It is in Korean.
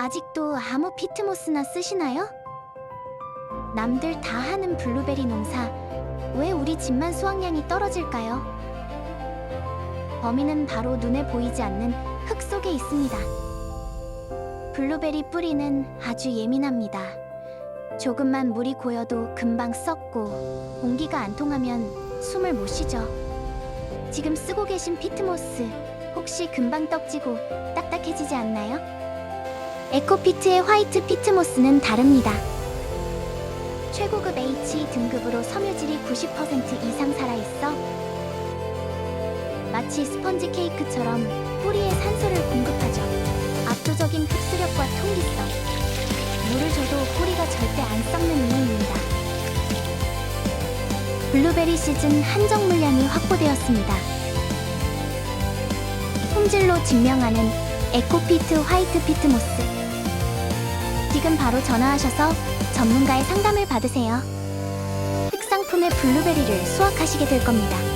아직도 아무 피트모스나 쓰시나요? 남들 다 하는 블루베리 농사 왜 우리 집만 수확량이 떨어질까요? 범인은 바로 눈에 보이지 않는 흙 속에 있습니다. 블루베리 뿌리는 아주 예민합니다. 조금만 물이 고여도 금방 썩고 공기가 안 통하면 숨을 못 쉬죠. 지금 쓰고 계신 피트모스 혹시 금방 떡지고 딱딱해지지 않나요? 에코피트의 화이트 피트모스는 다릅니다. 최고급 H 등급으로 섬유질이 90% 이상 살아있어 마치 스펀지 케이크처럼 뿌리에 산소를 공급하죠. 압도적인 흡수력과 통기성. 물을 줘도 뿌리가 절대 안 썩는 이유입니다. 블루베리 시즌 한정 물량이 확보되었습니다. 품질로 증명하는 에코피트 화이트 피트모스. 지금 바로 전화하셔서 전문가의 상담을 받으세요. 특상품의 블루베리를 수확하시게 될 겁니다.